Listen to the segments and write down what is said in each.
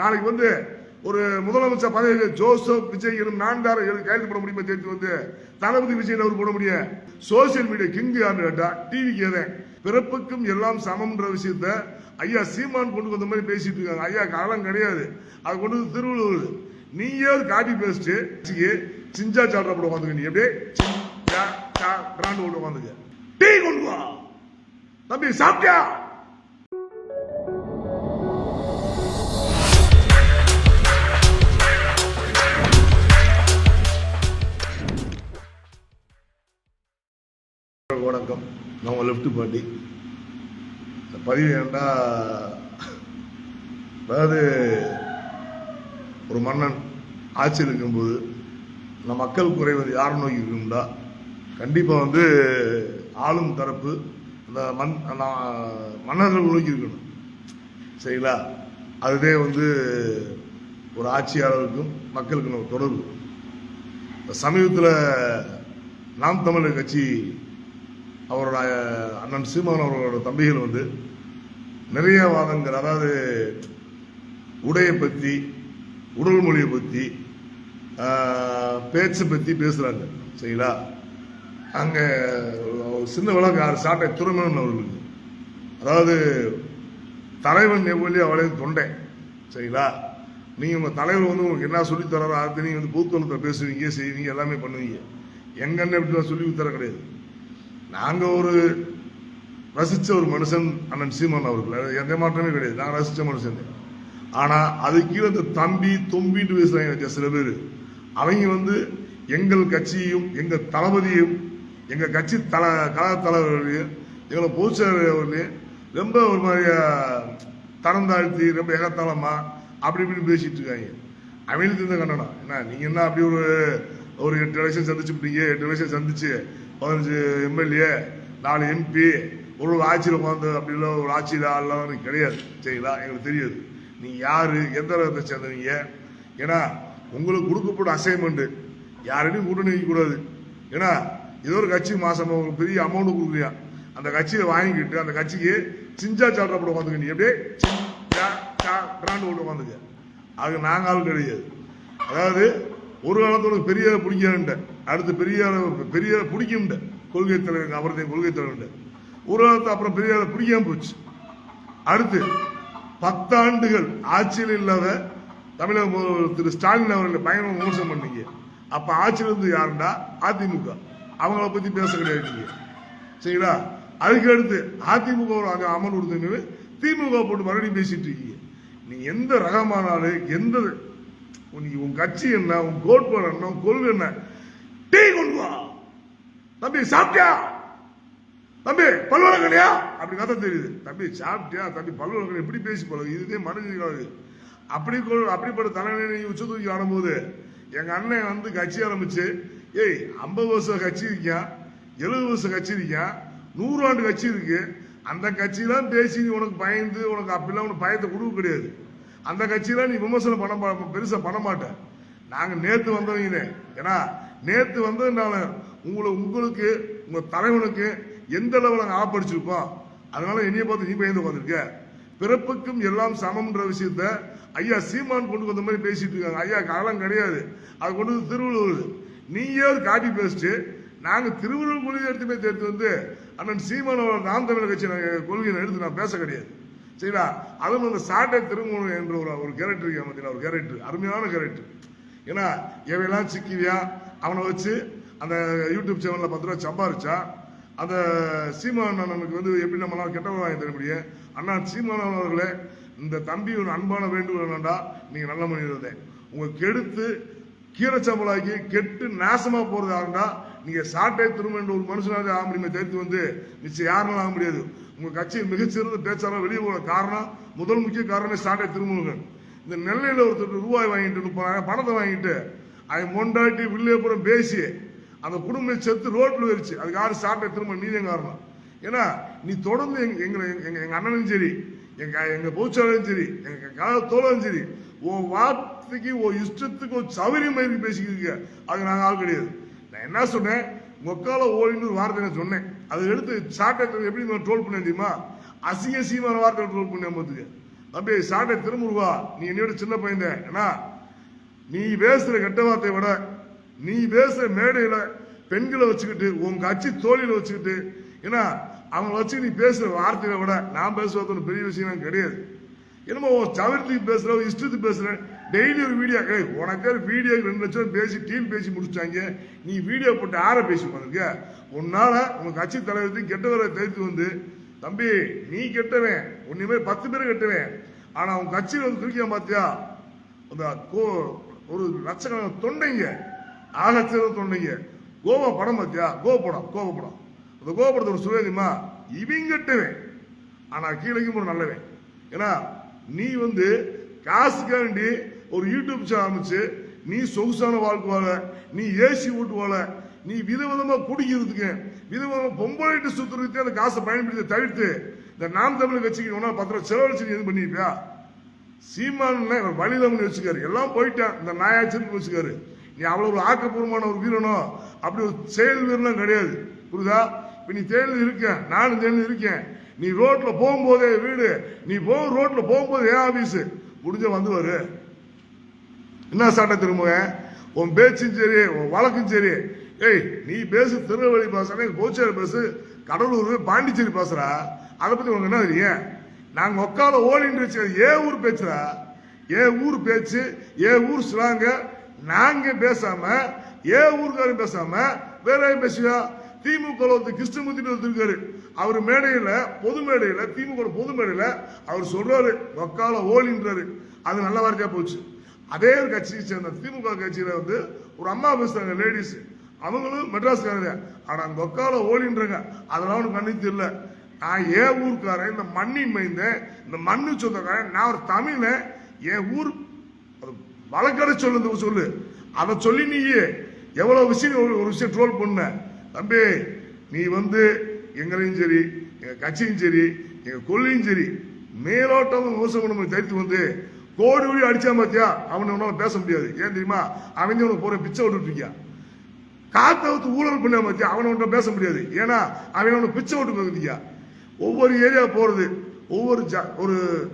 நாளைக்கு வந்து ஒரு முதலமைச்சர் பதவி ஜோசப் விஜய் எனும் நான்கார கைது பண்ண முடியுமா தெரிஞ்சு வந்து தளபதி விஜய் அவர் போட முடியும் சோசியல் மீடியா கிங் யாருன்னு கேட்டா டிவிக்கு ஏதேன் பிறப்புக்கும் எல்லாம் சமம்ன்ற விஷயத்த ஐயா சீமான் கொண்டு வந்த மாதிரி பேசிட்டு இருக்காங்க. ஐயா காலம் கிடையாது. அது கொண்டு வந்து திருவள்ளுவர் நீயே காப்பி பேசிட்டு சிஞ்சா சாப்பிட போட உட்காந்துக்க நீ. அப்படியே சிஞ்சா சா கொண்டு உட்காந்துக்க. டீ கொண்டு வா. தம்பி சாப்பிட்டியா? நம்ம லெஃப்ட் பார்ட்டி இந்த பதிவு ஏண்டா? அதாவது ஒரு மன்னன் ஆட்சியில் இருக்கும்போது இந்த மக்கள் குறைவது யாரை நோக்கி இருக்கும்டா? கண்டிப்பாக வந்து ஆளும் தரப்பு அந்த மண் மன்னர்கள் நோக்கி இருக்கணும். சரிங்களா? அதுவே வந்து ஒரு ஆட்சியாளருக்கும் மக்களுக்கும் ஒரு தொடர்பு. சமீபத்தில் நாம் தமிழர் கட்சி அவரோட அண்ணன் சீமான் அவர்களோட தம்பிகள் வந்து நிறைய வாதங்கள் அதாவது உடையை பற்றி உடல் மொழியை பற்றி பேச்சு பற்றி பேசுகிறாங்க சரிங்களா? அங்கே சின்ன விளக்கம் சாட்டை துறைமுகன் அவர்களுக்கு. அதாவது தலைவன் எவ்வளோ அவளே தொண்டை. சரிங்களா? நீங்கள் உங்கள் தலைவர் வந்து உங்களுக்கு என்ன சொல்லித் தராரோ அதை நீங்கள் வந்து பூத்தளத்தில் பேசுவீங்க செய்வீங்க எல்லாமே பண்ணுவீங்க. எங்கன்னு எப்படிலாம் சொல்லி தர கிடையாது. நாங்கள் ஒரு ரசித்த ஒரு மனுஷன் அண்ணன் சீமன் அவர்கள். எந்த மாற்றமே கிடையாது. நான் ரசித்த மனுஷன். ஆனால் அது கீழே இந்த தம்பி தொம்பின்னு பேசுகிறாங்க சில பேர். அவங்க வந்து எங்கள் கட்சியையும் எங்கள் தளபதியும் எங்கள் கட்சி தல கழக தலைவர்களையும் எங்களை பொதுச் அவர்களையும் ரொம்ப ஒரு மாதிரியாக தரம் தாழ்த்தி ரொம்ப எகத்தாளமா அப்படி இப்படின்னு பேசிட்டு இருக்காங்க. அவங்களுக்கு இந்த கண்டனம். என்ன நீங்கள் என்ன அப்படி ஒரு ஒரு எட்டு எலெக்ஷன் சந்திச்சுட்டீங்க எட்டு எலெக்ஷன் சந்திச்சு பதினஞ்சு எம்எல்ஏ நாலு எம்பி ஒரு ஆட்சியில் உட்காந்து அப்படி இல்லை ஒரு ஆட்சியில் ஆள்லாம் எனக்கு கிடையாது. சரிங்களா? எங்களுக்கு தெரியாது. நீங்கள் யார்? எந்த ரகத்தை சேர்ந்தவங்க? ஏன்னா உங்களுக்கு கொடுக்கப்பட்ட அசைன்மெண்ட்டு யாரையும் கூட்டணி வைக்கக்கூடாது ஏன்னா ஏதோ ஒரு கட்சி மாசமா உங்களுக்கு பெரிய அமௌண்ட் கொடுக்குறியா? அந்த கட்சியை வாங்கிக்கிட்டு அந்த கட்சிக்கு சிஞ்சா சாப்பிட போட உட்காந்துக்க நீ அப்படியே சிஞ்சா சா போட்டு உட்காந்துக்க. அது நாங்கள் ஆள் கிடையாது. அதாவது ஒரு காலத்தோட பெரிய பிடிக்கான்ட்ட அடுத்து பெரிய பெரியார பிடிக்கும்ட்ட. கொள்கை தலைவர் அவரது கொள்கை தலைவர் ஒரு காலத்து அப்புறம் பெரிய பிடிக்காம போச்சு. அடுத்து பத்தாண்டுகள் ஆட்சியில் இல்லாத தமிழக திரு ஸ்டாலின் அவர்களை பயங்கர விமர்சனம் பண்ணீங்க. அப்ப ஆட்சியில் இருந்து யாருண்டா? அதிமுக. அவங்கள பத்தி பேச கிடையாது சரிங்களா? அதுக்கு அடுத்து அதிமுக ஒரு அங்க அமல் கொடுத்தீங்க திமுக போட்டு மறுபடியும் பேசிட்டு இருக்கீங்க. நீ எந்த ரகமானாலும் எந்த நீ உன் கட்சி என்ன உன் கோட்பாடு என்ன உன் கொள்கை என்ன? டீ கொண்டு வா. தம்பி சாப்பிட்டியா? தம்பி பல்வழக்கலையா அப்படி கதை தெரியுது. தம்பி சாப்பிட்டியா? தம்பி பல்வழக்கலை எப்படி பேசி பழகு. இதுதே மனதில் அப்படி அப்படிப்பட்ட தலைநிலை உச்ச தூக்கி ஆடும்போது எங்கள் அண்ணன் வந்து கட்சி ஆரம்பிச்சு ஏய் ஐம்பது வருஷம் கட்சி இருக்கியா? எழுபது வருஷம் கட்சி இருக்கியா? நூறு ஆண்டு கட்சி இருக்கு. அந்த கட்சியெல்லாம் பேசி உனக்கு பயந்து உனக்கு அப்படிலாம் உனக்கு பயத்தை கொடுக்க கிடையாது. அந்த கட்சியில நீ விமர்சனம் பண்ண பெருசா பண்ண மாட்டேன். நாங்க நேத்து வந்தவங்க ஏன்னா நேத்து வந்ததுனால உங்களை உங்களுக்கு உங்க தலைவனுக்கு எந்த அளவு நாங்கள் ஆப்படிச்சிருப்போம் அதனால என்னைய பார்த்து நீ பயந்து உட்காந்துருக்க பிறப்புக்கும் எல்லாம் சமம்ன்ற விஷயத்த ஐயா சீமான் கொண்டு வந்த மாதிரி பேசிட்டு இருக்காங்க. ஐயா காலம் கிடையாது. அது கொண்டு வந்து திருவள்ளுவர் நீயே காட்டி பேசிட்டு நாங்கள் நாங்க திருவள்ளுவர் எடுத்து போய் தேர்த்து வந்து அண்ணன் சீமான் நாம் தமிழர் கட்சி கொள்கையை எடுத்து நான் பேச கிடையாது. சரிங்களா அதுவும் அந்த சாட்டை திருமணம் என்ற ஒரு ஒரு கேரக்டர் இருக்கா பார்த்தீங்களா ஒரு கேரக்டர் அருமையான கேரக்டர் ஏன்னா எவையெல்லாம் சிக்கிவியா? அவனை வச்சு அந்த யூடியூப் சேனலில் பத்து ரூபா சம்பாரிச்சா அந்த சீமான் அண்ணனுக்கு வந்து எப்படி நம்மளால் கெட்டவங்க வாங்கி தர முடியும்? அண்ணா சீமான் அவர்களே இந்த தம்பி ஒரு அன்பான வேண்டுகோள் என்னண்டா நீங்கள் நல்ல மனிதர் உங்க கெடுத்து கீரச்சம்பளாக்கி கெட்டு நாசமாக போறது யாருண்டா நீங்க சாட்டை திரும்ப ஒரு மனுஷனாக ஆக முடியுமே தெரிந்து வந்து நிச்சயம் யாருனாலும் ஆக முடியாது. உங்க கட்சியின் மிகச்சிறந்த பேச்சாளர் வெளியே போன காரணம். முதல் முக்கிய காரணமே சாட்டை திருமுருகன் இந்த நெல்லையில் ஒருத்தர் ரூபாய் வாங்கிட்டு முப்பதாயிரம் பணத்தை வாங்கிட்டு. அவன் மொண்டாட்டி வில்லேபுரம் பேசி அந்த குடும்பம் செத்து ரோட்டில் வச்சு அதுக்கு யாரும் சாட்டை திரும்ப நீதே காரணம்? ஏன்னா நீ தொடர்ந்து எங்க எங்களை எங்க எங்க அண்ணனும் சரி எங்க எங்க பொதுச்சாளரும் சரி எங்க கழக தோழரும் சரி உன் வார்த்தைக்கு உன் இஷ்டத்துக்கு ஒரு சௌகரியம் பேசிக்கிட்டு இருக்க. அது நாங்கள் ஆள் கிடையாது. நான் என்ன சொன்னேன்? மொக்கால ஓடின்னு வார்த்தை நான் சொன்னேன். அதை எடுத்து சாட்டை எப்படி நான் ட்ரோல் பண்ண தெரியுமா? அசிங்க சீமான வார்த்தை ட்ரோல் பண்ண போதுக்கு தம்பி சாட்டை திருமுருகா நீ என்னையோட சின்ன பையன் ஏன்னா நீ பேசுற கெட்ட வார்த்தையை விட நீ பேசுற மேடையில பெண்களை வச்சுக்கிட்டு உன் கட்சி தோழியில வச்சுக்கிட்டு ஏன்னா அவங்கள வச்சு நீ பேசுற வார்த்தையை விட நான் பேசுவது பெரிய விஷயம் கிடையாது. என்னமோ உன் சவரத்துக்கு பேசுற இஷ்டத்துக்கு பேசுற டெய்லி ஒரு வீடியோ ஏய் உனக்கு வீடியோ ரெண்டு லட்சம் பேசி டீம் பேசி முடிச்சாங்க நீ வீடியோ போட்டு ஆற பேசி பாருங்க உன்னால உங்க கட்சி தலைவருக்கு கெட்டவரை தேர்த்து வந்து தம்பி நீ கெட்டவன். உன்னை பத்து பேர் கெட்டவன். ஆனா அவன் கட்சியில் வந்து குறிக்க பாத்தியா அந்த கோ- ஒரு லட்சக்கணக்கான தொண்டைங்க. ஆகச்சிறந்த தொண்டைங்க. கோவா படம் பார்த்தியா? கோவ படம் கோவ படம். அந்த கோவ படத்தோட சுவேதிமா இவங்கட்டவன் ஆனா கீழே ஒரு நல்லவன். ஏன்னா நீ வந்து காசுக்காண்டி ஒரு யூடியூப் சேனல் ஆரம்பிச்சு நீ சொகுசான வாழ்க்கை வாழ நீ ஏசி ஓட்டு வாழ நீ விதவிதமா குடிக்கிறதுக்கு விதவிதமா பொம்பளைட்டு சுத்துறதுக்கு அந்த காசை பயன்படுத்தி தவிர்த்து இந்த நாம் தமிழ் கட்சிக்கு ஒன்றா பத்து ரூபா செலவழிச்சு நீ எதுவும் பண்ணிருப்பியா? சீமான் வழிதம்னு வச்சுக்காரு. எல்லாம் போயிட்டான். இந்த நாயாச்சின்னு வச்சுக்காரு. நீ அவ்வளவு ஒரு ஆக்கப்பூர்வமான ஒரு வீரனோ? அப்படி ஒரு செயல் வீரனும் கிடையாது. புரியுதா? இப்ப நீ தேர்தல் இருக்கேன். நானும் தேர்தல் இருக்கேன். நீ ரோட்ல போகும்போதே வீடு நீ போ ரோட்ல போகும்போது ஏன் ஆபீஸ் முடிஞ்ச வந்துவாரு என்ன சாட்டை திரும்புங்க உன் பேச்சும் சரி உன் வழக்கும் சரி. ஏய் நீ பேசு திருநெல்வேலி பேசுறேன் கோச்சேரி பேசு கடலூர் பாண்டிச்சேரி பேசுறா. அதை பத்தி உனக்கு என்ன தெரியும்? நாங்கள் உக்கால ஓடிட்டு வச்சு ஏன் ஊர் பேச்சுறா ஏன் ஊர் பேச்சு ஏன் ஊர் ஸ்லாங்க நாங்க பேசாம ஏன் ஊருக்காரன் பேசாம வேற யாரும் பேசுவா திமுக வந்து கிருஷ்ணமூர்த்தி இருக்காரு. அவர் மேடையில பொது மேடையில திமுக பொது மேடையில அவர் சொல்றாரு ஒக்கால ஓலின்றாரு அது நல்ல வார்த்தையா போச்சு. அதே ஒரு கட்சியை சேர்ந்த திமுக கட்சியில வந்து ஒரு அம்மா பேசுறாங்க லேடிஸ் அவங்களும் மெட்ராஸ்காரங்க. ஆனா அந்த ஒக்கால ஓலின்றாங்க அதெல்லாம் அவனுக்கு கண்ணித்து இல்லை நான் ஏன் ஊருக்காரன் இந்த மண்ணின் மைந்தேன் இந்த மண்ணு சொந்தக்காரன் நான் ஒரு தமிழ என் ஊர் வழக்கடை சொல்லு சொல்லு. அதை சொல்லி நீயே எவ்வளவு விஷயம் ஒரு விஷயம் ட்ரோல் பண்ண. தம்பி நீ வந்து எங்களையும் சரி எங்க கட்சியும் சரி எங்க கொள்ளையும் சரி மேலோட்டம் விவசாயம் நம்ம தரித்து வந்து கோடி கோடி அடிச்சா பாத்தியா? அவனை உன்னால பேச முடியாது. ஏன் தெரியுமா? அவன் உனக்கு போற பிச்சை விட்டுட்டு இருக்கியா? காத்த ஊழல் பண்ண பத்தி அவனை ஒன்றும் பேச முடியாது. ஏன்னா அவன் அவனை பிச்சை விட்டு போகுதியா ஒவ்வொரு ஏரியா போறது ஒவ்வொரு ஜா- ஒரு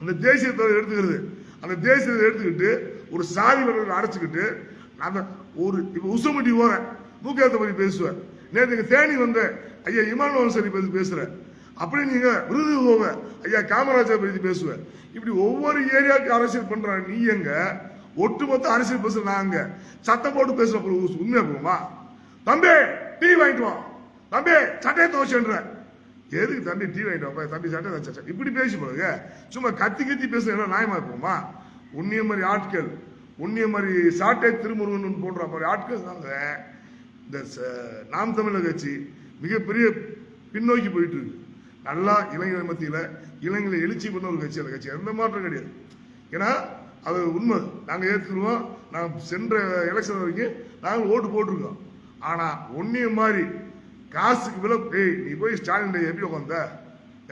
அந்த தேசியத்தை எடுத்துக்கிறது. அந்த தேசியத்தை எடுத்துக்கிட்டு ஒரு சாதி வர்றதை அடைச்சிக்கிட்டு அந்த ஒரு இப்ப உசமட்டி போகிறேன் மூக்கேத்த பத்தி பேசுவேன். நேற்று தேனி வந்த ஐயா இமான் சரி பத்தி பேசுறேன். அப்படி நீங்க விருது போவ ஐயா காமராஜர் பத்தி பேசுவேன் இப்படி ஒவ்வொரு ஏரியாவுக்கு அரசியல் பண்ற நீ எங்க? ஒட்டுமொத்த அரசியல் பேசுற நாங்க சத்தம் போட்டு பேசுற ஒரு உண்மையா போகுமா? தம்பி டீ வாங்கிட்டு வா. தம்பி சட்டையை துவச்சுன்ற எதுக்கு தம்பி டீ வாங்கிட்டு வாப்பா தம்பி சட்டை தச்சா இப்படி பேசி போடுங்க சும்மா கத்தி கத்தி பேசுற என்ன நியாயமா போகுமா உன்னிய மாதிரி ஆட்கள் உன்னிய மாதிரி சாட்டை திருமுருகன் போன்ற மாதிரி ஆட்கள் தாங்க. இந்த ச- நாம் தமிழர் கட்சி மிகப்பெரிய பின்னோக்கி போயிட்டு இருக்கு. நல்லா இளைஞர் மத்தியில இளைஞர்களை எழுச்சி பண்ண ஒரு கட்சி அந்த கட்சி. எந்த மாற்றம் கிடையாது. ஏன்னா அது உண்மை. நாங்கள் ஏத்துக்குருவோம் நாங்கள் சென்ற எலெக்ஷன் வரைக்கும் நாங்கள் ஓட்டு போட்டிருக்கோம். ஆனால் ஒன்றையும் மாதிரி காசுக்கு விலை ஏய் நீ போய் ஸ்டாலின் எப்படி உட்காந்த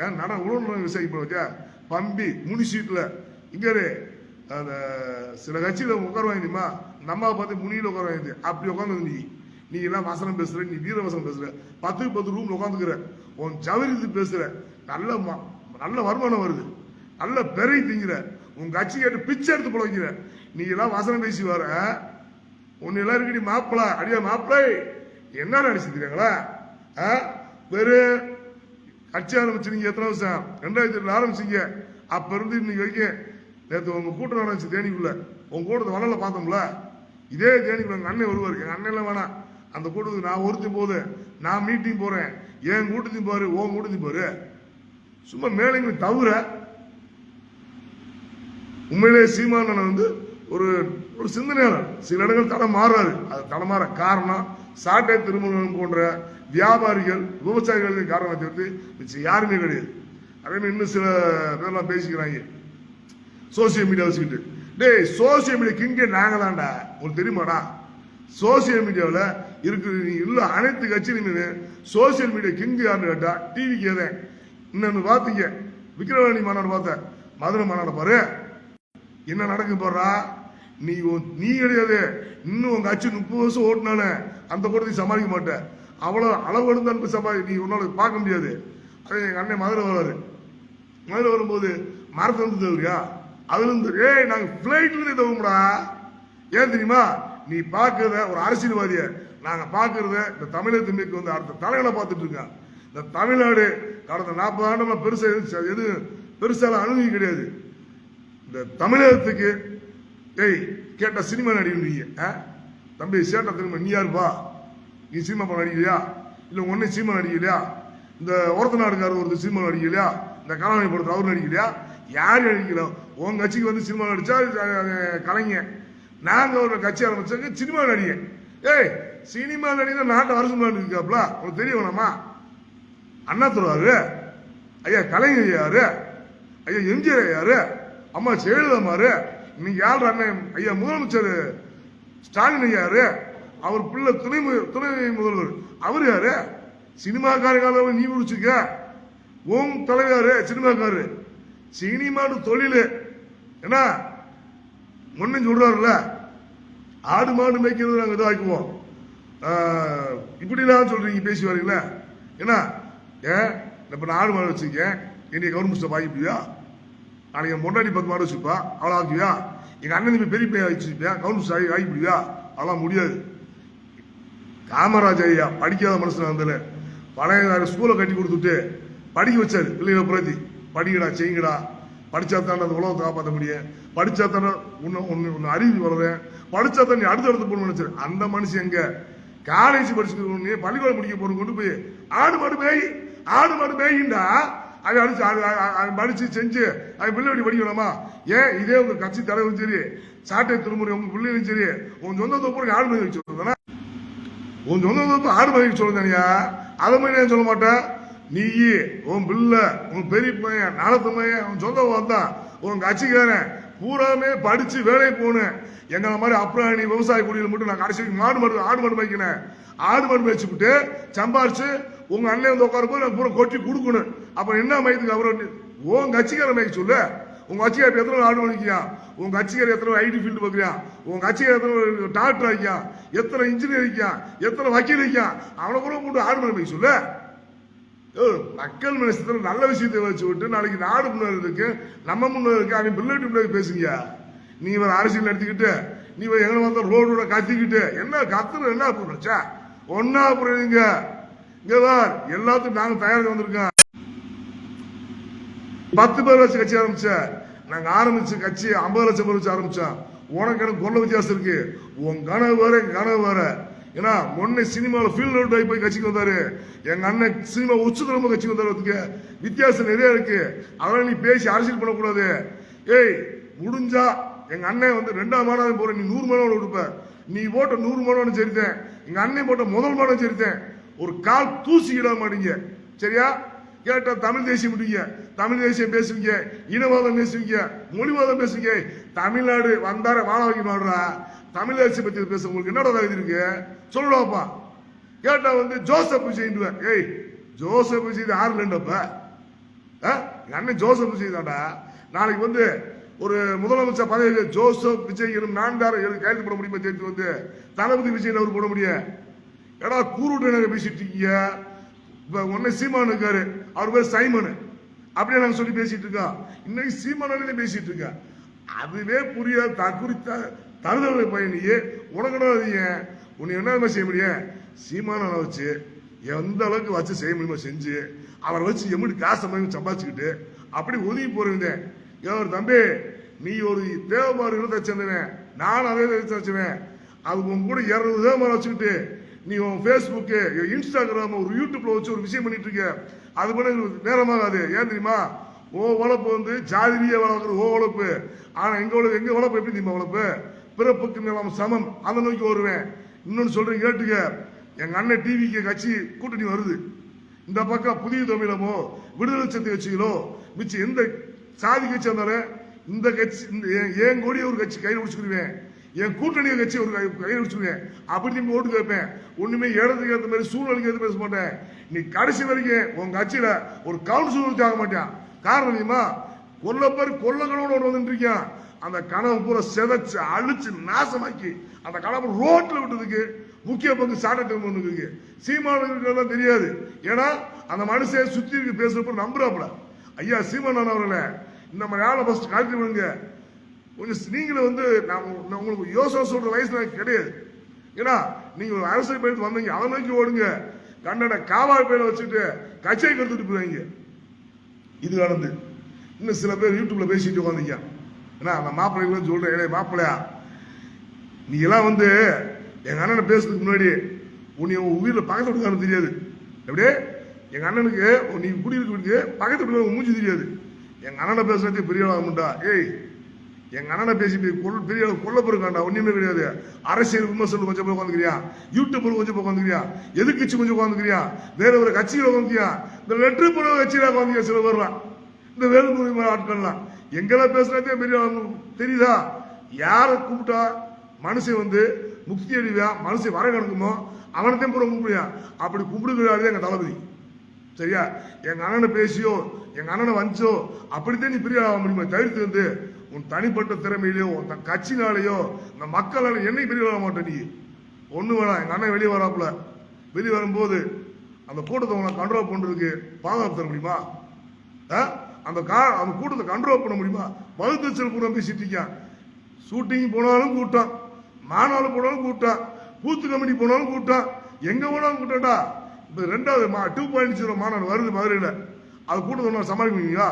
ஏன் நட உணவு விவசாயி போச்சா பம்பி முனி சீட்ல இங்கே அந்த சில கட்சியில் உட்கார வாங்கிடுமா நம்ம பார்த்து முனியில் உட்கார வாங்கிது அப்படி உட்காந்து நீ. நீ எல்லாம் வசனம் பேசுகிற நீ வீர வசனம் பேசுற. பத்துக்கு பத்து ரூமில் உட்காந்துக்கிற. உன் ஜவரித்து பேசுற நல்ல நல்ல வருமானம் வருது. நல்ல பெருகி திங்கிற உன் கட்சி கேட்டு பிச்சை எடுத்து பிழைக்கிற நீ எல்லாம் வசனம் பேசி வர. உன்னை எல்லாம் இருக்கடி மாப்பிள அடியா மாப்பிளை. என்ன நினைச்சிருக்கீங்களா வெறும் கட்சி ஆரம்பிச்சிருங்க எத்தனை வருஷம்? ரெண்டாயிரத்தி எட்டுல ஆரம்பிச்சிங்க அப்ப இருந்து இன்னைக்கு வரைக்கும் நேற்று உங்க கூட்டம் நடந்துச்சு தேனிக்குள்ள. உங்க கூட்டத்தை வளரில் பார்த்தோம்ல? இதே தேனிக்குள்ள எங்க அண்ணன் வருவார் எங்க அண்ணன் எல்லாம் வேணாம். அந்த கூட்டத்துக்கு நான் ஒருத்தி போது நான் மீட்டிங் போறேன். என் கூட்டத்தையும் பாரு உன் கூட்டத்தையும் பாரு? சும்மா மேலைங்க தவிர உண்மையிலே சீமான வந்து ஒரு ஒரு சிந்தனையாளர். சில இடங்கள் தடம் மாறாரு. அது தடம் மாற காரணம் சாட்டை திருமணம் போன்ற வியாபாரிகள் விவசாயிகளுக்கு காரணத்தை தவிர்த்து மிச்சம் யாருமே கிடையாது. அதே மாதிரி இன்னும் சில பேர்லாம் பேசிக்கிறாங்க. சோசியல் மீடியா வச்சுக்கிட்டு. டேய் சோசியல் மீடியா கிங்கே நாங்க தான்டா உங்களுக்கு தெரியுமாடா? சோசியல் மீடியாவில் இருக்கிற நீ இல்லை அனைத்து கட்சியிலுமே சோசியல் மீடியா கிங்கு யாருன்னு கேட்டா டிவிக்கு எதே. இன்னொன்னு பார்த்தீங்க விக்கிரவாணி மாநாடு பார்த்தேன் மதுரை மாநாடு பாரு. என்ன நடக்கு போறா நீ நீ கிடையாது. இன்னும் உங்க அச்சு முப்பது வருஷம் ஓட்டினானே அந்த கூட்டத்தை சமாளிக்க மாட்டேன் அவ்வளோ அளவு எடுத்து சமாளி நீ உன்னால பார்க்க முடியாது. அதே எங்கள் அண்ணன் மதுரை வராரு மதுரை வரும்போது மரத்துல வந்து தவிரியா அதுல இருந்து ஏய் நாங்கள் பிளைட்ல இருந்து தவிரா ஏன் தெரியுமா? நீ பார்க்கறத ஒரு அரசியல்வாதியை நாங்கள் பார்க்கறத இந்த தமிழக திண்ணைக்கு வந்து அடுத்த தலைகளை பார்த்துட்டு இருக்கோம் இந்த தமிழ்நாடு கடந்த நாற்பது ஆண்டுமா பெருசாக எது- எது பெருசால அணுகி கிடையாது. இந்த தமிழகத்துக்கு ஏய் கேட்ட சினிமா நடிகை நீ ஆ? தம்பி சேட்டை திரும்ப நீ யாருப்பா நீ சினிமா படம் நடிக்கலையா? இல்லை ஒன்னே சினிமா நடிக்கலையா? இந்த ஒருத்த நாடுக்காரர் ஒரு சினிமா நடிக்கலையா? இந்த கலாநிதி படத்தில் அவர் நடிக்கலையா? யார் நடிக்கிறோம் உன் கட்சிக்கு வந்து சினிமா நடிச்சா அது- கலைஞர் நாங்கள் ஒரு கட்சி ஆரம்பிச்சாங்க சினிமா நடிகை ஏய் சினிமா நடிகர் நாட்டை அரசு இருக்காப்ல? உனக்கு தெரிய வேணாமா? அண்ணா துறாரு ஐயா கலைஞர் யாரு ஐயா எம்ஜிஆர் யாரு அம்மா ஜெயலலிதாமாரு இன்னைக்கு யார் அண்ணன் ஐயா முதலமைச்சர் ஸ்டாலின் யாரு அவர் பிள்ளை துணை மு- துணை முதல்வர். அவர் யாரு? சினிமாக்காரங்க நீ முடிச்சுக்க ஓம் தலைவர் சினிமாக்காரு சினிமான்னு தொழில். என்ன முன்ன சொல்றாருல ஆடு மாடு மேய்க்கிறது நாங்கள் இதாக்குவோம். இப்படிலாம் சொல்றீங்க பேசி வரீங்களா? என்ன? ஏன்? இப்போ நான் ஆடு மாடு வச்சிருக்கேன் என்னைய கவர்மெண்ட் வாங்கிப்பியா நாளைக்கு என் முன்னாடி பத்து மாடு வச்சுப்பா? அவ்வளோ ஆக்குவியா எங்கள் அண்ணன் தம்பி பெரிய பையன் வச்சுருப்பேன் கவர்மெண்ட் ஆகி ஆகிப்பிடுவியா அதெல்லாம் முடியாது. காமராஜ் ஐயா படிக்காத மனுஷன் வந்தல பழைய ஸ்கூலை கட்டி கொடுத்துட்டு படிக்க வச்சாரு பிள்ளைகளை பிரதி படிக்கடா செய்யுங்கடா படிச்சா தானே அந்த உலகத்தை காப்பாற்ற முடியும். படிச்சா தானே ஒன்று ஒன்று ஒன்று அறிவு வளரேன் படிச்சா தான் நீ அடுத்த இடத்துக்கு போகணும்னு நினைச்சாரு அந்த மனுஷன் எங்கே? காலேஜ் படிச்சுக்கணும் பள்ளிக்கூடம் முடிக்க போறோம் கொண்டு போய். ஆடு மாடு மேய். ஆடு மாடு மேய்கிண்டா அவன் அடிச்சு அது- அது- அவன் படிச்சு செஞ்சு அவன் பிள்ளை படிக்கணுமா ஏன்? இதே உங்க கட்சி தலைவரும் சரி சாட்டை திருமுறை உங்க பிள்ளைகளும் சரி உன் சொந்த தொப்புறம் ஆடு மதிக்க வச்சு உன் சொந்த தொப்பு ஆடு மதிக்க சொல்லுதானியா அதை மாதிரி நான் சொல்ல மாட்டேன்? நீ உன் பிள்ளை உன் பெரிய பையன் நாளத்து பையன் உன் சொந்த வந்தான் உன் கட்சிக்காரன் பூராமே படிச்சு வேலைக்கு போகணும் எங்களை மாதிரி அப்புறம் நீ விவசாய குடியில் மட்டும் நான் கடைசி வரைக்கும் மாடு மாடு ஆடு மாடு மேய்க்கினேன் ஆடு மாடு மேய்ச்சி விட்டு சம்பாரிச்சு உங்க அண்ணன் வந்து உட்காரும் போது பூரா கொட்டி கொடுக்கணும். அப்புறம் என்ன மயத்துக்கு அப்புறம் உன் கட்சிக்கார மேய்க்க சொல்லு. உங்க கட்சிக்காரர் எத்தனை ஆடு மணிக்கியா உன் கட்சிக்காரர் எத்தனை ஐடி ஃபீல்டு பார்க்குறியா உங்கள் கட்சிக்காரர் எத்தனை டாக்டர் ஆகியா எத்தனை இன்ஜினியர் ஆகியா எத்தனை வக்கீல் ஆகியா அவனை கூட கொண்டு ஆடு மணி மேய்க்க சொல்லு. மக்கள் மனசத்துல நல்ல விஷயத்தை வச்சு விட்டு நாளைக்கு நாடு முன்னேறதுக்கு நம்ம முன்னேறதுக்கு அவன் பிள்ளைட்டு பிள்ளை பேசுங்க நீ இவர் அரசியல் நடத்திக்கிட்டு நீ இவர் எங்களை வந்தால் ரோடோட கத்திக்கிட்டு என்ன கத்துற என்ன பிரச்சா ஒன்னா புரியுங்க இங்கதான் எல்லாத்துக்கும் நாங்க தயாரித்து வந்திருக்கோம். பத்து பேர் வச்சு கட்சி ஆரம்பிச்ச நாங்க ஆரம்பிச்ச கட்சி ஐம்பது லட்சம் பேர் வச்சு ஆரம்பிச்சோம். உனக்கு எனக்கு கொள்ள வித்தியாசம் இருக்கு. உன் கனவு வேற எங்க கனவு வேற. ஏன்னா முன்ன சினிமாவில் ஃபீல்ட் அவுட் ஆகி போய் கட்சிக்கு வந்தாரு. எங்க அண்ணன் சினிமா உச்சதரமா கட்சிக்கு வந்தாரு அதுக்கு வித்தியாசம் நிறைய இருக்கு. அதெல்லாம் நீ பேசி அரசியல் பண்ணக்கூடாது. ஏய் முடிஞ்சா எங்க அண்ணன் வந்து ரெண்டாம் மாதம் போற நீ நூறு மாதம் கொடுப்ப நீ போட்ட நூறு மாதம் சரித்தேன் எங்க அண்ணன் போட்ட முதல் மாதம் சரித்தேன் ஒரு கால் தூசி இட மாட்டீங்க. சரியா? கேட்டா தமிழ் தேசியம் விடுவீங்க. தமிழ் தேசியம் பேசுவீங்க. இனவாதம் பேசுவீங்க. மொழிவாதம் பேசுவீங்க. தமிழ்நாடு வந்தார வாழ வைக்கணும்டா. தமிழ் தேசியம் பத்தி பேச உங்களுக்கு என்னடா தகுதி இருக்கு? சொல்லுடாப்பா. கேட்டா வந்து ஜோசப் விஜய்டுவேன் ஏய் ஜோசப் விஜய் யாரு இல்லைண்டப்ப அண்ணன் ஜோசப் விஜய் தான்டா நாளைக்கு வந்து ஒரு முதலமைச்சர் பதவி ஜோசப் விஜய் எனும் எனக்கு கைது போட முடியுமா தெரிஞ்சு வந்து தளபதி விஜய் அவர் போட முடியும் ஏடா கூறுட்டு நாங்கள் பேசிட்டு இருக்கீங்க. இப்போ உடனே சீமான் இருக்காரு. அவர் பேர் சைமன். அப்படியே நாங்கள் சொல்லி பேசிட்டு இருக்கோம். இன்னைக்கு சீமானே பேசிட்டு இருக்கேன் அதுவே புரியாத. தகுறித்த தருதலை பயணியே உனக்கு ஏன்? உன்னை என்ன செய்ய முடியும்? சீமான வச்சு எந்த அளவுக்கு வச்சு செய்ய முடியுமோ செஞ்சு அவரை வச்சு எப்படி காசை மாதிரி சம்பாதிச்சுக்கிட்டு அப்படி ஒதுங்கி போயிருந்தேன். ஒரு தம்பி நீ ஒரு தேவமாறு இருந்த சேர்ந்தவன் நான் அதே வச்சுவேன். அது உன் கூட இரநூறு தேவமாறு வச்சுக்கிட்டு நீ உன் ஃபேஸ்புக்கு இன்ஸ்டாகிராம் ஒரு யூடியூப்ல வச்சு ஒரு விஷயம் பண்ணிட்டு இருக்க. அது பண்ண நேரமாகாது. ஏன் தெரியுமா? ஓ வளர்ப்பு வந்து ஜாதிரியே வளர்க்குற ஓ வளர்ப்பு ஆனா எங்க வளர்ப்பு எங்க வளர்ப்பு எப்படி தெரியுமா வளர்ப்பு பிறப்புக்கு நிலம் சமம். அதை நோக்கி வருவேன் இன்னொன்னு சொல்றேன் கேட்டுக்க. எங்க அண்ணன் டிவிக்கு கட்சி கூட்டணி வருது. இந்த பக்கம் புதிய தமிழமோ விடுதலை சக்தி கட்சிகளோ மிச்சம் எந்த சாதி கட்சி இருந்தாலும் இந்த கட்சி இந்த என் என் ஒரு கட்சி கையில் பிடிச்சிக்கிடுவேன். என் கூட்டணி கட்சி ஒரு கை- கையில் பிடிச்சிக்குவேன் அப்படி நீங்க ஓட்டு கேட்பேன். ஒண்ணுமே இடத்துக்கு ஏற்ற மாதிரி சூழ்நிலைக்கு ஏற்ற பேச மாட்டேன். நீ கடைசி வரைக்கும் உன் கட்சியில ஒரு கவுன்சிலர் ஆக மாட்டேன் காரணம் தெரியுமா கொல்ல பேர் கொல்லங்களோட வந்துட்டு இருக்கான். அந்த கனவு பூரா செதைச்சு அழிச்சு நாசமாக்கி அந்த கனவு ரோட்டில் விட்டதுக்கு முக்கிய பங்கு சாட்டை இருக்கு சீமானவர்களுக்கெல்லாம் தெரியாது. ஏன்னா அந்த மனுஷன் சுத்தி இருக்கு பேசுறப்ப நம்புறாப்புல. ஐயா சீமான் அவர்களே இந்த மாதிரி ஆளை ஃபஸ்ட் கழட்டி விடுங்க. கொஞ்சம் நீங்களும் வந்து நான் உங்களுக்கு யோசனை சொல்ற வயசு எனக்கு கிடையாது. ஏன்னா நீங்க ஒரு அரசியல் பயிற்சி வந்தீங்க அதை நோக்கி ஓடுங்க. கன்னட காவாய் பயில வச்சுட்டு கச்சை கருத்துட்டு போயிருங்க இது நடந்து. இன்னும் சில பேர் யூடியூப்ல பேசிட்டு உட்காந்தீங்க ஏன்னா அந்த மாப்பிள்ளைகளும் சொல்றேன் ஏழை மாப்பிள்ளையா நீ எல்லாம் வந்து எங்க அண்ணனை பேசுறதுக்கு முன்னாடி உன்னை உன் உயிரில் பக்கத்து வீட்டுக்காரன் தெரியாது. எப்படியே? எங்க அண்ணனுக்கு நீ குடியிருக்க வீட்டுக்கு பக்கத்து வீட்டுக்காரன் மூஞ்சி தெரியாது. எங்க அண்ணனை பேசுறதே பெரிய ஆகும்டா. ஏய் எங்க அண்ணனை பேசி கொல் பெரிய ஆளு கொல்ல போயிருக்காண்டா ஒண்ணுமே கிடையாது. அரசியல் விமர்சனம் கொஞ்சம் போய் உட்காந்துக்கிறியா? யூடியூப்ல கொஞ்சம் போய் உட்காந்துக்கிறியா? எதிர்கட்சி கொஞ்சம் உட்காந்துக்கிறியா? வேற ஒரு கட்சியில உட்காந்துக்கியா இந்த லெட்டர் போட கட்சியில உட்காந்துக்கியா சில பேர்லாம். இந்த வேலுமுறை ஆட்கள்லாம். எங்கெல்லாம் பேசுறதே பெரிய தெரியுதா? யாரை கூப்பிட்டா மனுஷன் வந்து முக்தி அடிவியா மனுஷன் வர கிடக்குமோ? அவனத்தையும் பூரா கும்பிடுயா அப்படி கும்பிடுகிறாரு எங்க தளபதி. சரியா? எங்க அண்ணனை பேசியோ எங்க அண்ணனை வந்தோ அப்படித்தான் நீ பெரிய ஆக முடியுமா? தவிர்த்து வந்து உன் தனிப்பட்ட திறமையிலையோ உன் த- கட்சினாலேயோ இந்த மக்களால என்னைக்கு பெரிய வர மாட்டேன் நீ. ஒன்றும் வேணாம் எங்கள் அண்ணன் வெளியே வராப்புல. வெளியே வரும்போது அந்த கூட்டத்தை உங்களை கண்ட்ரோல் பண்ணுறதுக்கு பாதுகாப்பு தர முடியுமா? ஆ? அந்த கா அந்த கூட்டத்தை கண்ட்ரோல் பண்ண முடியுமா? வகுத்தச்சல் கூட பேசிட்டு இருக்கான் ஷூட்டிங் போனாலும் கூட்டம் மாநாடு போனாலும் கூட்டம் பூத்து கமிட்டி போனாலும் கூட்டம் எங்கே போனாலும் கூட்டம்டா இந்த ரெண்டாவது மா டூ பாயிண்ட் ஜீரோ மாநாடு வருது மதுரையில். அது கூட்டத்தை ஒன்றா சமாளிப்பீங்களா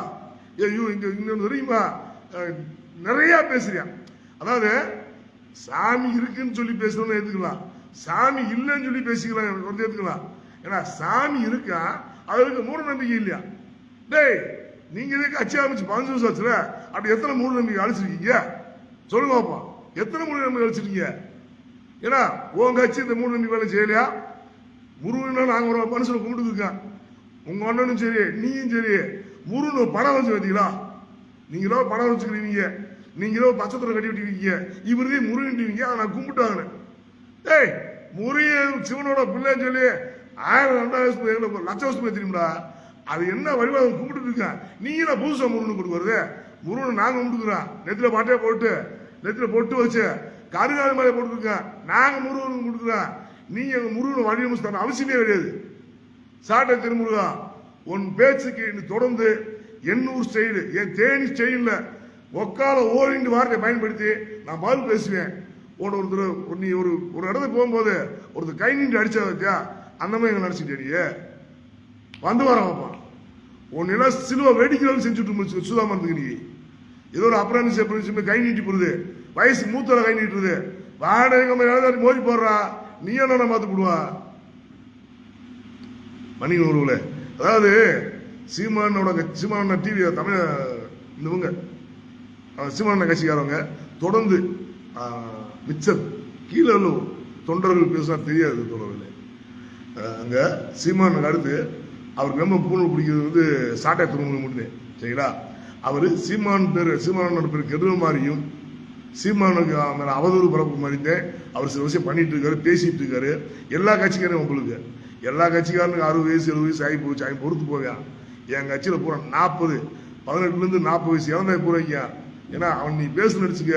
ஐயோ இங்கே இங்கே தெரியுமா? நிறையா நிறைய பேசுறியா அதாவது சாமி இருக்குன்னு சொல்லி பேசுறவங்க ஏற்றுக்கலாம் சாமி இல்லைன்னு சொல்லி பேசிக்கலாம் வந்து ஏத்துக்கலாம். ஏன்னா சாமி இருக்கா? அதுக்கு மூட நம்பிக்கை இல்லையா? டேய் நீங்க இதுக்கு கட்சி அமைச்சு பதினஞ்சு வருஷம் ஆச்சுல அப்படி எத்தனை மூட நம்பிக்கை அழிச்சிருக்கீங்க? சொல்லுங்க பாப்பா. எத்தனை மூட நம்பிக்கை அழிச்சிருக்கீங்க? ஏன்னா உன் கட்சி இந்த மூட நம்பிக்கை வேலை செய்யலையா? முருகன் நாங்க ஒரு மனுஷனை கும்பிட்டு இருக்கேன் உங்க அண்ணனும் சரி நீயும் சரி முருகன் ஒரு படம் வச்சு வந்தீங்களா நீங்களோ படம் வச்சுக்கிறீங்க. நீங்களோ பச்சத்தில் கட்டி விட்டுருக்கீங்க. இவருதே முருகன் அதை நான் கும்பிட்டாங்கன்னு ஏய் முருகன் சிவனோட பிள்ளைன்னு சொல்லி ஆயிரம் ரெண்டாயிரம் வருஷம் லட்சம் லட்ச வருஷமே அது என்ன வழிபாடு கும்பிட்டு இருக்கேன்? நீங்க என்ன புதுசா முருகன் கொடுக்குறது முருகன் நாங்க கும்பிட்டுக்கிறோம் நெத்தில பாட்டே போட்டு நெத்தில பொட்டு வச்சு கருகால மேலே போட்டுருக்கேன் நாங்க முருகனுக்கு கொடுக்குறோம் நீங்க எங்கள் முருகன் வழி அவசியமே கிடையாது. சாட்டை திருமுருகா உன் பேச்சுக்கு இன்னும் தொடர்ந்து எண்ணூர் ஸ்டைலு என் தேனி ஸ்டைல்ல ஒக்கால ஓடிண்டு வார்த்தை பயன்படுத்தி நான் பதில் பேசுவேன். உன் ஒருத்தர் நீ ஒரு ஒரு இடத்துக்கு போகும்போது ஒருத்தர் கை நீண்டு அடிச்சா அந்த மாதிரி எங்க நடிச்சுட்டே வந்து வர வைப்பான் உன் நில சிலுவை வேடிக்கைகள் செஞ்சுட்டு முடிச்சு சுதாமரத்துக்கு நீ. ஏதோ ஒரு அப்ரானிஸ் எப்படி கை நீட்டி போடுது. வயசு மூத்தல கை நீட்டுறது. வாடகை எழுதாடி மோதி போடுறா. நீ என்ன மாத்து போடுவா? மணி உறவுல அதாவது சீமானோட சீமான டிவி தமிழ் இந்தவங்க. சீமான கட்சிக்காரவங்க. தொடர்ந்து மிச்சம் கீழே தொண்டர்கள் பேசினா தெரியாது தொடர்பில் அங்கே சீமானுக்கு அடுத்து அவருக்கு ரொம்ப பூணல் பிடிக்கிறது வந்து சாட்டை துருமுக மட்டும் சரிங்களா? அவர் சீமான் பேர் சீமானோட பேர் கெடுற மாதிரியும் சீமானுக்கு மேலே அவதூறு பரப்பு மாதிரியே அவர் சில விஷயம் பண்ணிட்டு இருக்காரு பேசிட்டு இருக்காரு எல்லா கட்சிக்காரையும் உங்களுக்கு. எல்லா கட்சிக்காரனுக்கு அறுபது வயசு எழுபது வயசு ஆகி போச்சு. ஆகி பொறுத்து போவேன் என் கட்சியில் பூரா நாற்பது. பதினெட்டுலேருந்து நாற்பது வயசு இறந்தா பூராங்க ஏன்னா அவன் நீ பேசு நடிச்சுக்க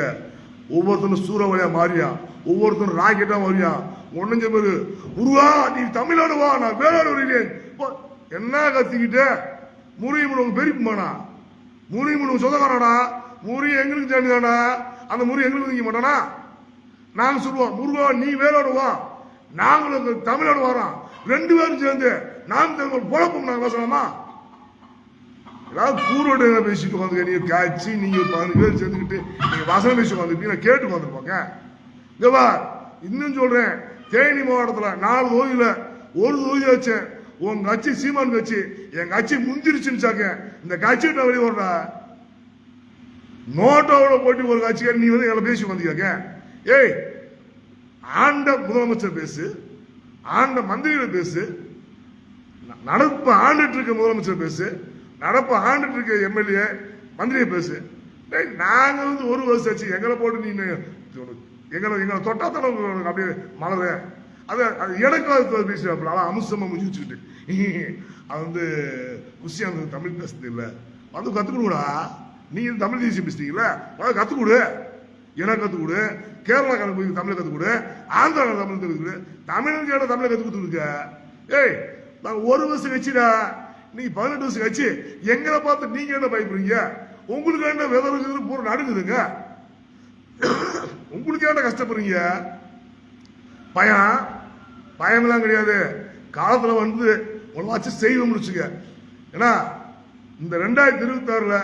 ஒவ்வொருத்தனும் சூறாவளியா மாறியான் ஒவ்வொருத்தனும் ராக்கெட்டா மாறியா? ஒன்னஞ்ச பேரு உருவா நீ தமிழ்நாடு வா நான் வேளாண் வருகிறேன் என்ன கத்திக்கிட்ட? முறியும் உங்க பெரியமானா முறியும் உனக்கு சொந்தக்காரடா முறி எங்களுக்கு சேர்ந்துதாடா அந்த முறி எங்களுக்கு நிக்க மாட்டானா? நாங்க சொல்லுவோம் முருகா நீ வேலோட வா. நாங்களும் இந்த தமிழோட வரோம். ரெண்டு பேரும் சேர்ந்து நாம் தமிழ் குழப்பம் நாங்க பேசலாமா? ஏதாவது கூரோட பேசிட்டு உட்காந்து நீ காய்ச்சி நீங்க பதினஞ்சு பேர் சேர்ந்துக்கிட்டு நீங்க வசனம் பேசி உட்காந்துருப்பீங்க கேட்டு உட்காந்துருப்பாங்க இங்க வா இன்னும் சொல்றேன் தேனி மாவட்டத்தில் நாலு தொகுதியில் ஒரு தொகுதி வச்சேன். உன் கட்சி சீமான் கட்சி என் கட்சி முந்திருச்சுன்னு இந்த கட்சி வெளியே வர்ற நோட்டோட போட்டி ஒரு கட்சிக்கார நீ வந்து எங்களை பேசி வந்தீங்க ஏய் ஆண்ட முதலமைச்சர் பேசு ஆண்ட மந்திரிகள் பேசு நடப்பு ஆண்டுட்டு இருக்க முதலமைச்சர் பேசு நடப்பு ஆண்டுட்டு இருக்க எம்எல்ஏ மந்திரியை பேசு. டேய், நாங்க வந்து ஒரு வருஷம் ஆச்சு. எங்களை போட்டு நீ எங்களை எங்களை தொட்டா தானே அப்படியே மலரு. அது அது எனக்கு பேசுவாப்புல அவன் அம்சமா முடிஞ்சு வச்சுக்கிட்டு அது வந்து குஷி அந்த தமிழ் பேசுறது இல்லை. வந்து கத்துக்கணுடா நீங்கள் தமிழ் தேசியம் பேசுறீங்களா வந்து கத்துக்கொடு. எனக்கு கற்றுக் கொடு கேரளா போய் தமிழை கற்றுக் கொடு ஆந்திரா தமிழ் கற்றுக் கொடு தமிழ் கேட்ட தமிழை கற்றுக் கொடுத்துருக்க? ஏய் நான் ஒரு வருஷம் கட்சிடா நீ பதினெட்டு வருஷம் கட்சி எங்களை பார்த்து நீங்கள் என்ன பயப்படுறீங்க? உங்களுக்கு என்ன விதை இருக்குது பூரா நடுங்குதுங்க. உங்களுக்கு ஏன்டா கஷ்டப்படுறீங்க? பயம் பயமெல்லாம் கிடையாது. காலத்தில் வந்து ஒன்றாச்சும் செய்வோம் முடிச்சுங்க ஏன்னா இந்த ரெண்டாயிரத்தி இருபத்தி ஆறுல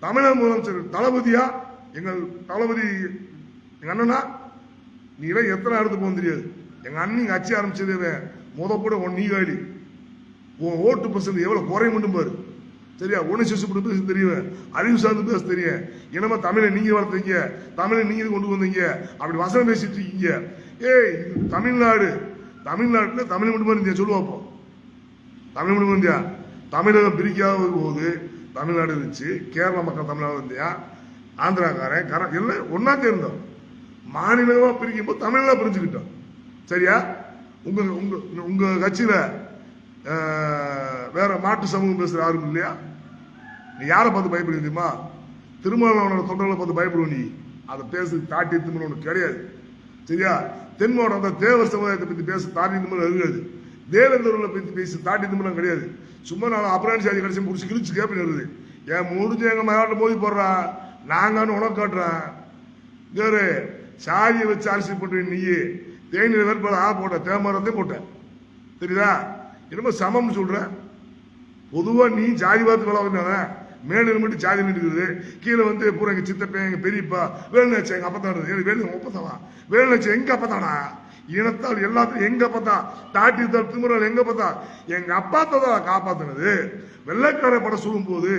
தமிழக முதலமைச்சர் தளபதியா எங்கள் தளபதி எங்க அண்ணனா நீ எல்லாம் எத்தனை இடத்துக்கு போக தெரியாது. எங்க அண்ணன் கட்சி ஆரம்பிச்சது முத கூட ஒன் நீ காடி உன் ஓட்டு பர்சன்ட் எவ்வளவு குறைய மட்டும் பாரு. சரியா? ஒன்று சிசு பேச தெரியும். அறிவு சார்ந்து பேச தெரியும். என்னமா தமிழை நீங்க வளர்த்தீங்க? தமிழை நீங்க கொண்டு வந்தீங்க? அப்படி வசனம் பேசிட்டு இருக்கீங்க. ஏய் தமிழ்நாடு. தமிழ்நாட்டில் தமிழ் மட்டுமே இருந்தியா? சொல்லுவாப்போ தமிழ் மட்டுமே இருந்தியா? தமிழகம் பிரிக்காத போது தமிழ்நாடு இருந்துச்சு. கேரள மக்கள் தமிழ்நாடு இருந்தியா? ஆந்திராக்காரன் கர எல்லாம் ஒன்னா சேர்ந்தோம். மாநிலமா பிரிக்கும் போது தமிழ்லாம் பிரிஞ்சுக்கிட்டோம். சரியா? உங்க உங்க உங்க கட்சியில வேற மாட்டு சமூகம் பேசுற யாரும் இல்லையா? நீ யாரை பார்த்து பயப்படுவ தெரியுமா? திருமாவளவனோட தொண்டர்களை பார்த்து பயப்படுவோம் நீ. அதை பேசு தாட்டி திமுக ஒன்று கிடையாது. சரியா? தென் மாவட்டம் அந்த தேவர் சமுதாயத்தை பத்தி பேச தாண்டி திமுக இருக்காது. தேவேந்திரனை பத்தி பேசி தாண்டி நிமிடம் கிடையாது. சும்மா நான் அப்புறம் சாதி கடைசி முடிச்சு கிழிச்சு கேப்பி இருக்குது ஏன் முடிஞ்சு எங்க மாவட்டம் மோதி போடுறா? நாங்கன்னு உனக்கு காட்டுறேன். வேறு சாதியை வச்சு அரசியல் பண்ற நீ தேனியில் வேறுபாடு ஆ போட்ட தேமரத்தையும் போட்ட. தெரியுதா? என்னமோ சமம்னு சொல்கிறேன் பொதுவாக நீ ஜாதி பார்த்து மேலே மட்டும் ஜாதி நின்றுக்குது. கீழே வந்து பூரா எங்கள் சித்தப்பே எங்கள் பெரியப்பா வேலுநாச்சி எங்கள் அப்பா தான்? வேலு ஒப்பத்தாவா வேலுநாச்சி எங்கே அப்பா தானா இனத்தால் எல்லாத்தையும் எங்க பார்த்தா தாட்டி தால் திமுறால் எங்க பார்த்தா எங்க அப்பா தான் காப்பாத்துனது. வெள்ளக்கார படம் சொல்லும் போது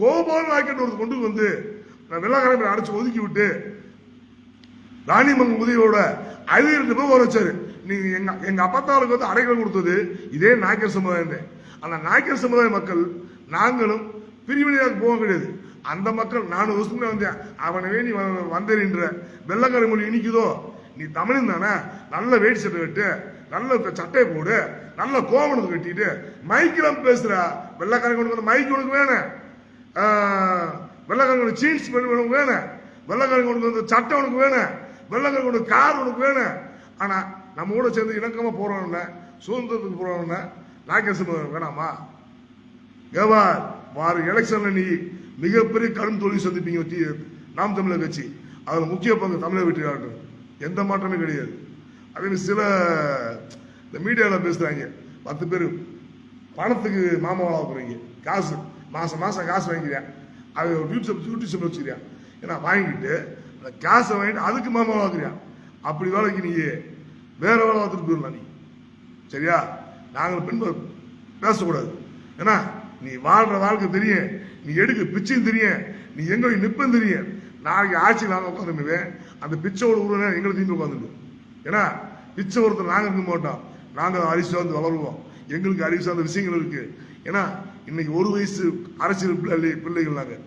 கோபால் ராக்கெட் ஒரு கொண்டு வந்து நான் வெள்ளைக்காரன் அடைச்சு ஒதுக்கி விட்டு ராணிமங்கல் உதவியோட அழுகிட்டு போய் வர வச்சாரு. நீங்க எங்க எங்க அப்பத்தாளுக்கு வந்து அடைக்கலம் கொடுத்தது இதே நாயக்கர் சமுதாயம் தான் அந்த நாயக்கர் சமுதாய மக்கள் நாங்களும் பிரிவினையாக போக கிடையாது. அந்த மக்கள் நானூறு வருஷத்துக்கு வந்தேன். அவனவே நீ வ- வந்தேறின்ற வெள்ளக்கார மொழி இனிக்குதோ? நீ தமிழன் தானே? நல்ல வேட்டி சட்டை கட்டு நல்ல சட்டை சட்டையை போடு நல்ல கோவணத்தை கட்டிட்டு மைக்கெல்லாம் பேசுற வெள்ளக்காரங்க கொண்டு வந்து மைக் உனக்கு வேணும் வெள்ளக்காரங்க ஜீன்ஸ் உனக்கு வேணும் வெள்ளக்காரங்க கொண்டு வந்து சட்டை உனக்கு வேணும் வெள்ளக்காரங்க கொண்டு கார் உனக்கு வேணும் ஆனா நம்ம கூட சேர்ந்து இணக்கமா போறோம்னா சுதந்திரத்துக்கு போறோம்னா நாகேசம் வேணாமா? கேவார் வார எலெக்ஷன்ல நீ மிகப்பெரிய கடும் தோல்வி சந்திப்பீங்க நாம் தமிழர் கட்சி. அதில் முக்கிய பங்கு தமிழக வெற்றியாளர்கள். எந்த மாற்றமே கிடையாது. அதே சில இந்த மீடியாவில் பேசுகிறாங்க பத்து பேர் பணத்துக்கு மாமாவாக போகிறீங்க காசு மாதம் மாதம் காசு வாங்கிக்கிறேன் அது யூடியூப் யூடியூப் வச்சுக்கிறேன் ஏன்னா வாங்கிட்டு அந்த காசை வாங்கிட்டு அதுக்கு மாமா வாங்குறியா அப்படி வேலைக்கு நீ வேற வேலை பார்த்துட்டு போயிடலாம் நீ. சரியா? நாங்கள் பின்பு பேசக்கூடாது. ஏன்னா நீ வாழ்ற வாழ்க்கை தெரியும். நீ எடுக்க பிச்சையும் தெரியும். நீ எங்க நிப்பன்னு தெரியும். நாளைக்கு ஆட்சி நாங்கள் உட்காந்துருவேன் அந்த பிச்சோட உருவ எங்களை தீண்டு உட்காந்துட்டு ஏன்னா பிச்சை ஒருத்தர் நாங்கள் இருக்க மாட்டோம். நாங்கள் அரிசி வந்து வளருவோம். எங்களுக்கு அறிவு சார்ந்த விஷயங்கள் இருக்கு. ஏன்னா இன்னைக்கு ஒரு வயசு அரசியல் பிள்ளை பிள்ளைகள் நாங்கள்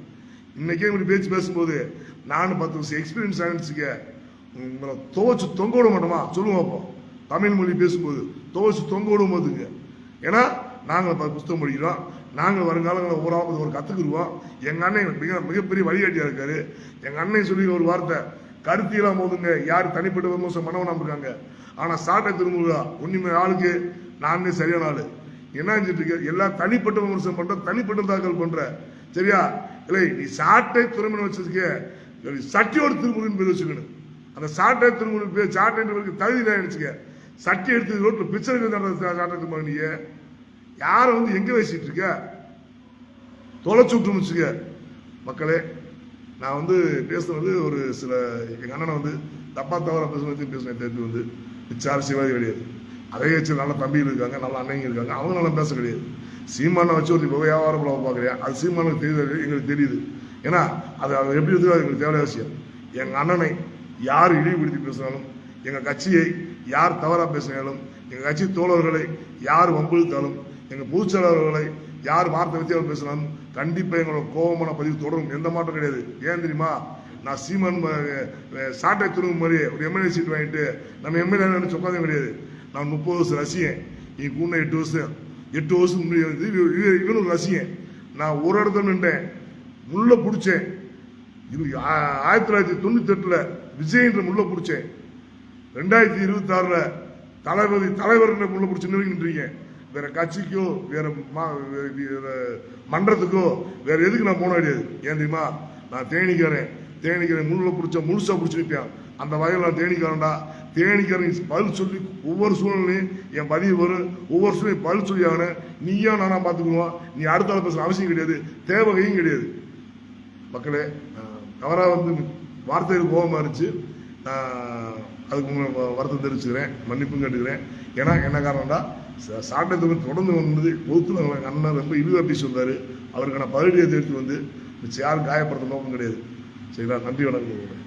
இன்னைக்கே இப்படி பேச்சு பேசும்போது நானும் பத்து வருஷம் எக்ஸ்பீரியன்ஸ் ஆகிடுச்சுக்க உங்களை துவச்சு தொங்க விட மாட்டோமா? சொல்லுவோம் அப்போ. தமிழ் மொழி பேசும்போது துவச்சு தொங்க விடும் போதுங்க ஏன்னா நாங்கள் புத்தகம் படிக்கிறோம். நாங்கள் வருங்காலங்களில் ஒரு ஒரு கற்றுக்குருவோம் எங்கள் அண்ணன் மிக மிகப்பெரிய வழிகாட்டியாக இருக்காரு. எங்கள் அண்ணன் சொல்லி ஒரு வார்த்தை கருத்தியெல்லாம் போதுங்க யார் தனிப்பட்ட விமர்சனம் பண்ணவனாம இருக்காங்க. ஆனால் சாட்டை திருமுருகா ஒன்றுமே ஆளுக்கு நானே சரியான ஆள். என்ன செஞ்சுட்டு இருக்க? எல்லாம் தனிப்பட்ட விமர்சனம் பண்ணுற தனிப்பட்ட தாக்கல் பண்ணுற சரியா? இல்லை நீ சாட்டை திருமணம் வச்சிருக்க சட்டியோட திருமுருகன் பேர் வச்சுக்கணும். அந்த சாட்டை திருமுருகன் பேர் சாட்டை தகுதி இல்லை நினைச்சுக்க. சட்டி எடுத்து ரோட்டில் பிச்சை சாட்டை திருமணம் நீ யாரை வந்து எங்க பேசிட்டு இருக்க? தொலைச்சு மக்களே நான் வந்து பேசுனது ஒரு சில எங்க அண்ணனை வந்து தப்பா தவறா பேசுனது பேசுனேன் தெரிஞ்சு வந்து. பிச்சை சிவாஜி கிடையாது. அதே வச்சு நல்ல தம்பிகள் இருக்காங்க நல்ல அண்ணங்க இருக்காங்க. அவங்க நல்லா பேச கிடையாது. சீமானை வச்சு ஒரு வியாபாரம் போல பார்க்குறியா? அது சீமானுக்கு தெரியுது எங்களுக்கு தெரியுது. ஏன்னா அது அது எப்படி இருக்குது எங்களுக்கு தேவையான விஷயம். எங்கள் அண்ணனை யார் இழிவுபடுத்தி பேசினாலும் எங்கள் கட்சியை யார் தவறாக பேசினாலும் எங்கள் கட்சி தோழர்களை யார் வம்புழுத்தாலும் எங்கள் பொதுச்செயலாளர்களை யார் வார்த்தை வித்தியாசம் பேசினாலும் கண்டிப்பாக எங்களோட கோபமான பதிவு தொடரும். எந்த மாற்றம் கிடையாது. ஏன் தெரியுமா? நான் சீமான் சாட்டை துருங்கு மாதிரி ஒரு எம்எல்ஏ சீட் வாங்கிட்டு நம்ம எம்எல்ஏ நினைச்சு உட்காந்தே கிடையாது. நான் முப்பது வருஷம் ரசிகன். நீ கூட எட்டு வருஷம். எட்டு வருஷம் முன்னாடி இவனும் ரசிகன். நான் ஒரு இடத்துல நின்றேன். முள்ள பிடிச்சேன். இது ஆ- ஆயிரத்தி தொள்ளாயிரத்தி தொண்ணூத்தி எட்டுல விஜயன்ற முள்ள பிடிச்சேன். ரெண்டாயிரத்தி இருபத்தி ஆறுல தளபதி தலைவர் முள்ள பிடிச்சி நின்றுருக்கீங்க வேற கட்சிக்கோ வேற மன்றத்துக்கோ வேற எதுக்கு நான் போன கிடையாது ஏன் தெரியுமா? நான் தேனிக்கிறேன். தேனிக்கிறேன். முள்ள பிடிச்ச முழுசா பிடிச்சிருப்பேன் அந்த வகையில் நான் தேனிக்கிறேன்டா தேனிக்கிறேன் பதில் சொல்லி ஒவ்வொரு சூழ்நிலையும் என் பதிவு வரும். ஒவ்வொரு சூழ்நிலையும் பதில் சொல்லி ஆகணும். நீயா நானா பார்த்துக்குவோம் நீ அடுத்த ஆள் பேசுற அவசியம் கிடையாது. தேவகையும் கிடையாது. மக்களே தவறாக வந்து வார்த்தைகள் கோபமாக இருந்துச்சு. அதுக்கு உங்களுக்கு வ- வருத்தம் தெரிவிச்சுக்கிறேன். மன்னிப்பும் கேட்டுக்கிறேன். ஏன்னா என்ன காரணம்டா? ச- தொடர்ந்து வந்தது. பொறுத்து எங்கள் அண்ணன் ரொம்ப இழிவாக சொன்னார் அவருக்கான அவருக்கு நான் பதிலடியை வந்து யாரும் காயப்படுத்த நோக்கம் கிடையாது. சரிங்களா? நன்றி வணக்கம்.